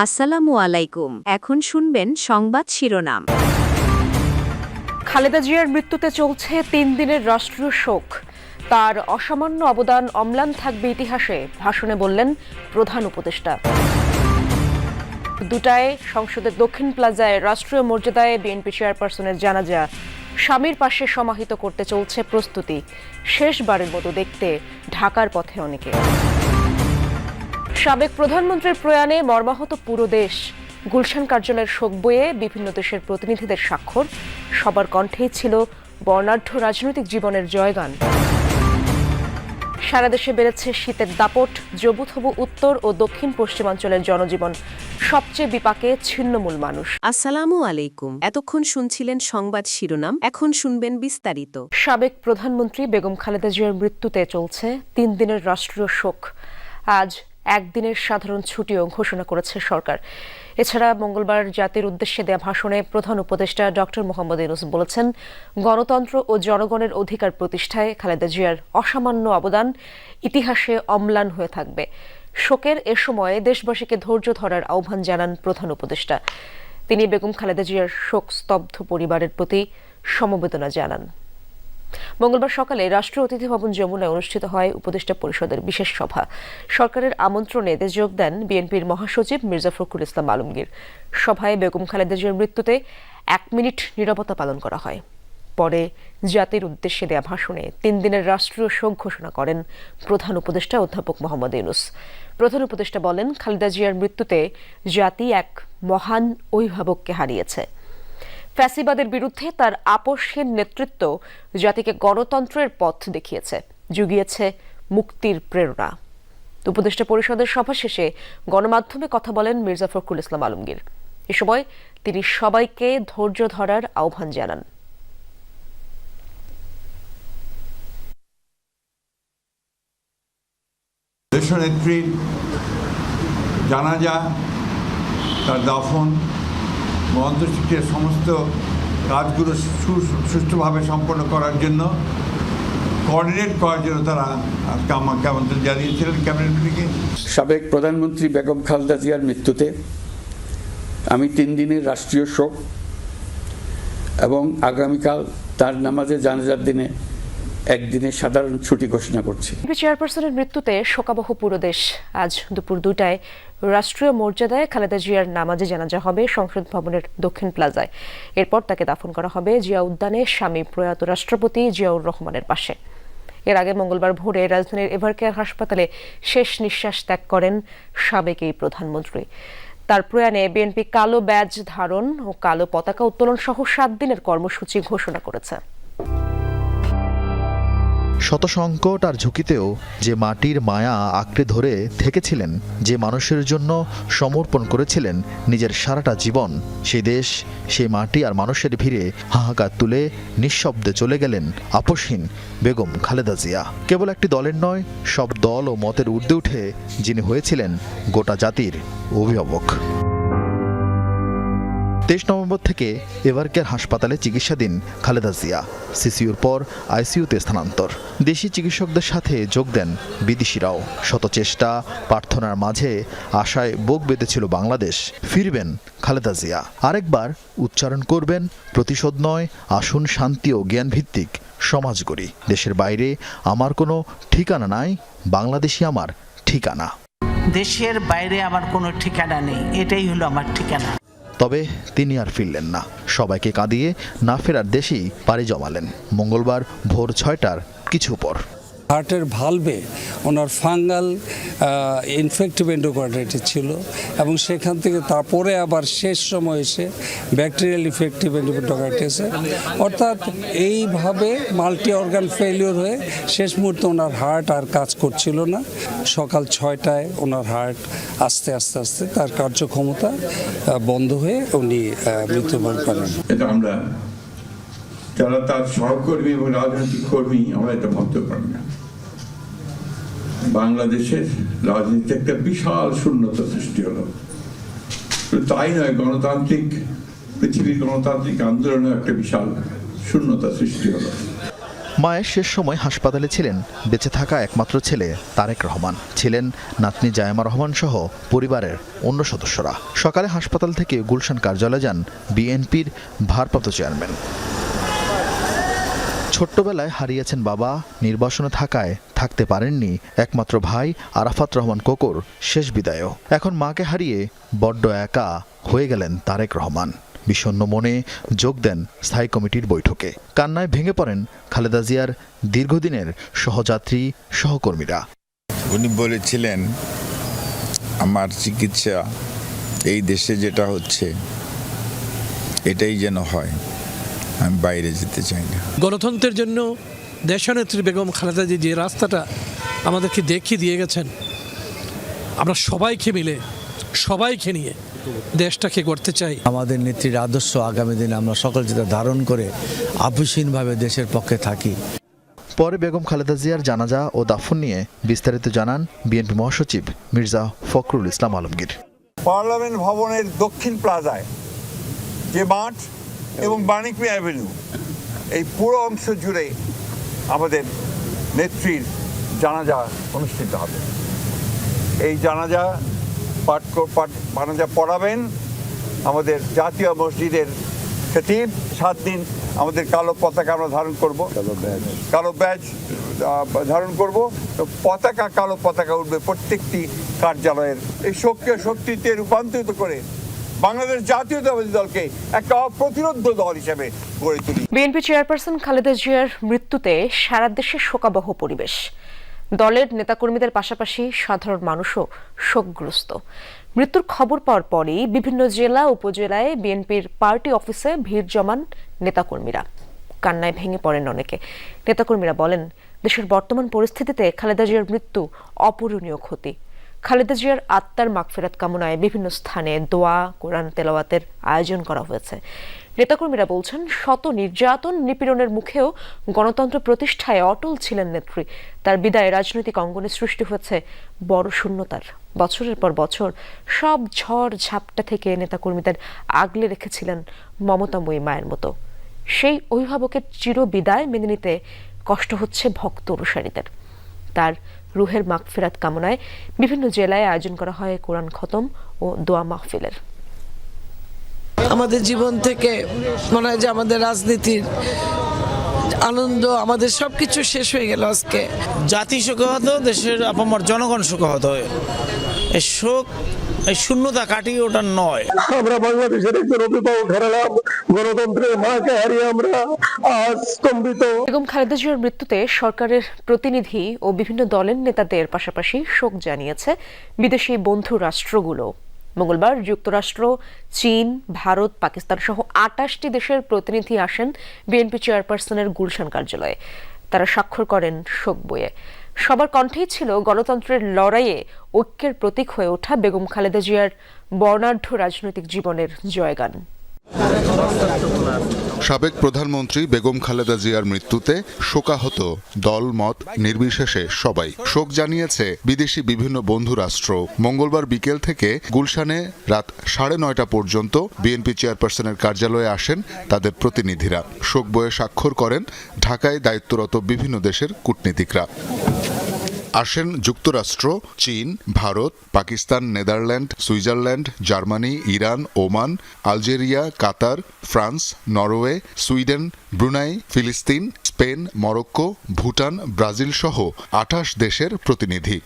আসসালামু আলাইকুম। এখন শুনবেন সংবাদ শিরোনাম। খালেদা জিয়ার মৃত্যুতে চলছে তিন দিনের রাষ্ট্রীয় শোক। তার অসামান্য অবদান অম্লান থাকবে ইতিহাসে, ভাষণে বললেন প্রধান উপদেষ্টা। দুটায় সংসদের দক্ষিণ প্লাজায় রাষ্ট্রীয় মর্যাদায় বিএনপি চেয়ারপারসনের জানাজা। স্বামীর পাশে সমাহিত করতে চলছে প্রস্তুতি। শেষবারের মতো দেখতে ঢাকার পথে অনেকে। সাবেক প্রধানমন্ত্রীর প্রয়াণে মর্মাহত পুরো দেশ। গুলশান কার্যালয়ের শোক বইয়ে বিভিন্ন দেশের প্রতিনিধিদের স্বাক্ষর। সবার কণ্ঠেই ছিল বর্ণাঢ্য রাজনৈতিক জীবনের জয়গান। সারা দেশে বেড়েছে শীতের দাপট জবুথবু উত্তর ও দক্ষিণ পশ্চিমাঞ্চলের জনজীবন। সবচেয়ে বিপাকে ছিন্নমূল মানুষ। আসসালামু আলাইকুম। এতক্ষণ শুনছিলেন সংবাদ শিরোনাম এখন শুনবেন বিস্তারিত। সাবেক প্রধানমন্ত্রী বেগম খালেদা জিয়ার মৃত্যুতে চলছে তিন দিনের রাষ্ট্রীয় শোক। আজ একদিনের সাধারণ ছুটিও ঘোষণা করেছে সরকার। এছাড়া মঙ্গলবার জাতির উদ্দেশ্যে দেয়া ভাষণে প্রধান উপদেষ্টা ডক্টর মোহাম্মদ ইউনুস বলেছেন, গণতন্ত্র ও জনগণের অধিকার প্রতিষ্ঠায় খালেদা জিয়ার অসামান্য অবদান ইতিহাসে অম্লান হয়ে থাকবে। শোকের এ সময়ে দেশবাসীকে ধৈর্য ধরার আহ্বান জানান প্রধান উপদেষ্টা। তিনি বেগম খালেদা জিয়ার শোক স্তব্ধ পরিবারের প্রতি সমবেদনা জানান। মঙ্গলবার সকালে রাষ্ট্রীয় অতিথি ভবন যমুনায় অনুষ্ঠিত হয় উপদেষ্টা পরিষদের বিশেষ সভা। সরকারের আমন্ত্রণে এতে যোগ দেন বিএনপির মহাসচিব মির্জা ফখরুল ইসলাম আলমগীর। সভায় বেগম খালেদা জিয়ার মৃত্যুতে এক মিনিট নিরাপত্তা পালন করা হয়। পরে জাতির উদ্দেশ্যে দেয়া ভাষণে তিন দিনের রাষ্ট্রীয় শোক ঘোষণা করেন প্রধান উপদেষ্টা অধ্যাপক মোহাম্মদ ইউনুস। প্রধান উপদেষ্টা বলেন, খালেদা জিয়ার মৃত্যুতে জাতি এক মহান অভিভাবককে হারিয়েছে। ফ্যাসিবাদের বিরুদ্ধে তার আপোষহীন নেতৃত্ব জাতিকে গণতন্ত্রের পথ দেখিয়েছে, জুগিয়েছে মুক্তির প্রেরণা। উপদেষ্টা পরিষদের সভা শেষে গণমাধ্যমে কথা বলেন মির্জা ফখরুল ইসলাম আলমগীর। এ সময় তিনি সবাইকে ধৈর্য ধরার আহ্বান জানান। দেশনেত্রীর জানাজা, তার দাফন ও সমস্ত কাজগুলো সুষ্ঠুভাবে সম্পন্ন করার জন্য কোঅর্ডিনেট করার জন্য তারা আজকে আমাকে আমন্ত্রণ জানিয়েছিলেন ক্যাবিনেট মিটিংয়ে। সাবেক প্রধানমন্ত্রী বেগম খালেদা জিয়ার মৃত্যুতে আমি তিন দিনের রাষ্ট্রীয় শোক এবং আগামীকাল তার নামাজে জানাজার দিনে একদিনের সাধারণ ছুটি ঘোষণা করছি। চেয়ারপারসনের মৃত্যুতে শোকাবহ পুরো দেশ। আজ দুপুর দুটায় রাষ্ট্রীয় মর্যাদায় খালেদা জিয়ার নামাজে জানাজা হবে সংসদ ভবনের দক্ষিণ প্লাজায়। এরপর তাকে দাফন করা হবে জিয়া উদ্যানে স্বামী প্রয়াত রাষ্ট্রপতি জিয়াউর রহমানের পাশে। এর আগে মঙ্গলবার ভোরে রাজধানীর এভারকেয়ার হাসপাতালে শেষ নিঃশ্বাস ত্যাগ করেন সাবেক এই প্রধানমন্ত্রী। তার প্রয়াণে বিএনপি কালো ব্যাজ ধারণ ও কালো পতাকা উত্তোলন সহ সাত দিনের কর্মসূচি ঘোষণা করেছে। শত সংকট আর ঝুঁকিতেও যে মাটির মায়া আঁকড়ে ধরে থেকেছিলেন, যে মানুষের জন্য সমর্পণ করেছিলেন নিজের সারাটা জীবন, সেই দেশ, সেই মাটি আর মানুষের ভিড়ে হাহাকার তুলে নিঃশব্দে চলে গেলেন আপসহীন বেগম খালেদা জিয়া। কেবল একটি দলের নয়, সব দল ও মতের ঊর্ধ্বে উঠে যিনি হয়েছিলেন গোটা জাতির অভিভাবক। তেইশ নভেম্বর থেকে এভারকেয়ার হাসপাতালে চিকিৎসাধীন খালেদা জিয়া। সিসিউর পর আইসিইউতে স্থানান্তর। দেশি চিকিৎসকদের সাথে যোগ দেন বিদেশিরাও। শত চেষ্টা, প্রার্থনার মাঝে আশায় বুক বেঁধেছিল বাংলাদেশ। ফিরবেন খালেদা জিয়া। আরেকবার উচ্চারণ করবেন, প্রতিশোধ নয়, আসুন শান্তি ও জ্ঞানভিত্তিক সমাজ গড়ি দেশের বাইরে আমার কোনো ঠিকানা নাই বাংলাদেশই আমার ঠিকানা। দেশের বাইরে আমার কোনো ঠিকানা নেই, এটাই হলো আমার ঠিকানা। তবে তিনি আর ফিরলেন না। সবাইকে কাঁদিয়ে না ফেরার দেশেই পাড়ি জমালেন। মঙ্গলবার ভোর ছয়টার কিছু পর। হার্টের ভালভে ওনার ফাঙ্গাল ইনফেক্টিভ এন্ডোকার্ডাইটিস ছিল এবং সেখান থেকে তারপরে আবার শেষ সময় এসে ব্যাকটেরিয়াল ইফেক্টিভ এন্ডোকার্ডাইটিসে অর্থাৎ এইভাবে মাল্টি অর্গান ফেলিওর হয়ে শেষ মুহূর্তে ওনার হার্ট আর কাজ করছিল না। সকাল ছয়টায় ওনার হার্ট আস্তে আস্তে আস্তে তার কার্যক্ষমতা বন্ধ হয়ে উনি মৃত্যুবরণ করেন। আমরা যারা তার সহকর্মী এবং রাজনৈতিক কর্মী, আমরা এটা ভাবতে পারি না। বাংলাদেশের রাজনীতিতে একটা বিশাল শূন্যতা সৃষ্টি হলো। তাই নয়, গণতান্ত্রিক, পৃথিবীর গণতান্ত্রিক আন্দোলনে একটা বিশাল শূন্যতা সৃষ্টি হলো। মায়ের শেষ সময় হাসপাতালে ছিলেন, বেঁচে থাকা একমাত্র ছেলে তারেক রহমান। ছিলেন নাতনি জায়মা রহমান সহ পরিবারের অন্য সদস্যরা। সকালে হাসপাতাল থেকে গুলশান কার্যালয়ে যান বিএনপির ভারপ্রাপ্ত চেয়ারম্যান। ছোট্টবেলায় হারিয়েছেন বাবা, নির্বাসনে থাকায় থাকতে পারেননি। একমাত্র ভাই আরাফাত রহমান কোকর শেষ বিদায়ও। এখন মাকে হারিয়ে বড্ড একা হয়ে গেলেন তারেক রহমান। বিষণ্ণ মনে যোগ দেন স্থায়ী কমিটির বৈঠকে। কান্নায় ভেঙে পড়েন খালেদা জিয়ার দীর্ঘদিনের সহযাত্রী সহকর্মীরা। উনি বলেছিলেন, আমার চিকিৎসা এই দেশে যেটা হচ্ছে, এটাই যেন হয়। আমি বাইরে যেতে চাই না। গণতন্ত্রের জন্য দেশনেত্রী বেগম খালেদা জি যে রাস্তাটা আমাদেরকে দেখিয়ে দিয়ে গেছেন আমরা সবাইকে মিলে সবাইকে নিয়ে দেশটাকে করতে চাই। আমাদের নেত্রীর আদর্শ আগামী দিনে আমরা সকল যেটা ধারণ করে আপসীনভাবে দেশের পক্ষে থাকি। পরে বেগম খালেদা জিয়ার জানাজা ও দাফন নিয়ে বিস্তারিত জানান বিএনপি মহাসচিব মির্জা ফখরুল ইসলাম আলমগীর। পার্লামেন্ট ভবনের দক্ষিণ প্লাজায় যে মাঠ এবং বাণিকমি অ্যাভিনিউ। এই পুরো অংশ জুড়ে আমাদের নেত্রীর জানাজা অনুষ্ঠিত হবে। এই জানাজা পাঠ পাঠ জানাজা পড়াবেন আমাদের জাতীয় মসজিদের খতিব। সাত দিন আমাদের কালো পতাকা আমরা ধারণ করব। কালো ব্যাজ। ধারণ করব। তো পতাকা কালো পতাকা উঠবে প্রত্যেকটি কার্যালয়ের। এই শোককে শক্তিতে রূপান্তরিত করে বাংলাদেশ জাতীয়তাবাদী দলকে একটা অপ্রতিরোধ দল হিসেবে গড়ে তুলি। বিএনপি চেয়ারপারসন খালেদা জিয়ার মৃত্যুতে সারা দেশে শোকাবহ পরিবেশ। দলের নেতাকর্মীদের পাশাপাশি সাধারণ মানুষও শোকগ্রস্ত। মৃত্যুর খবর পাওয়ার পরেই বিভিন্ন জেলা, উপজেলায় বিএনপির পার্টি অফিসে ভিড় জমান নেতাকর্মীরা। কান্নায় ভেঙে পড়েন অনেকে। নেতাকর্মীরা বলেন, দেশের বর্তমান পরিস্থিতিতে খালেদা জিয়ার মৃত্যু অপূরণীয় ক্ষতি। খালেদা জিয়ার আত্মার মাগফেরাত কামনায় বিভিন্ন স্থানে দোয়া, কোরআন তেলাওয়াতের আয়োজন করা হয়েছে। নেতাকর্মীরা বলছেন, শত নির্যাতন নিপীড়নের মুখেও গণতন্ত্র প্রতিষ্ঠায় অটল ছিলেন নেত্রী। তার বিদায় রাজনৈতিক অঙ্গনে সৃষ্টি হয়েছে বড় শূন্যতার। বছরের পর বছর সব ঝড় ঝাপটা থেকে নেতাকর্মীদের আগলে রেখেছিলেন মমতাময়ী মায়ের মতো। সেই অভিভাবকের চির বিদায় মেনে নিতে কষ্ট হচ্ছে ভক্ত অনুসারীদের। তার রুহের মাগফিরাত কামনায় বিভিন্ন জেলায় আয়োজন করা হয় কোরআন খতম ও দোয়া মাহফিলের। আমাদের জীবন থেকে মনে হয় যে আমাদের রাজনীতির আনন্দ আমাদের সবকিছু শেষ হয়ে গেল আজকে। জাতি শোকাহত দেশের আপামর জনগণ শোকাহত এই শোক এই শূন্যতা কাটিয়ে ওটা নয়। আমরা বাংলাদেশের একজন অভিভাবক হারালাম। গণতন্ত্রের মাকে হারিয়ে আমরা আজ স্তম্ভিত। বেগম খালেদা জিয়ার মৃত্যুতে সরকারের প্রতিনিধি ও বিভিন্ন দলের নেতাদের পাশাপাশি শোক জানিয়েছে বিদেশি বন্ধু রাষ্ট্রগুলো। মঙ্গলবার যুক্তরাষ্ট্র, চীন, ভারত, পাকিস্তান সহ আটাশটি দেশের প্রতিনিধি আসেন বিএনপি চেয়ারপারসনের গুলশান কার্যালয়ে। তারা স্বাক্ষর করেন শোক বইয়ে। সবার কণ্ঠেই ছিল গণতন্ত্রের লড়াইয়ে ঐক্যের প্রতীক হয়ে ওঠা বেগম খালেদা জিয়ার বর্ণাঢ্য রাজনৈতিক জীবনের জয়গান। সাবেক প্রধানমন্ত্রী বেগম খালেদা জিয়ার মৃত্যুতে শোকাহত দল মত নির্বিশেষে সবাই। শোক জানিয়েছে বিদেশি বিভিন্ন বন্ধু রাষ্ট্র। মঙ্গলবার বিকেল থেকে গুলশানে রাত সাড়ে নয়টা পর্যন্ত বিএনপি চেয়ারপারসনের কার্যালয়ে আসেন তাদের প্রতিনিধিরা। শোক বয়ে স্বাক্ষর করেন ঢাকায় দায়িত্বরত বিভিন্ন দেশের কূটনীতিকরা। আসেন যুক্তরাষ্ট্র, চীন, Bharat, Pakistan, Netherland, Switzerland, Germany, Iran, Oman, Algeria, Qatar, France, Norway, Sweden, Brunei, ফিলিস্তিন, স্পেন, মরক্কো, ভুটান, ব্রাজিল সহ আঠাশ দেশের প্রতিনিধি।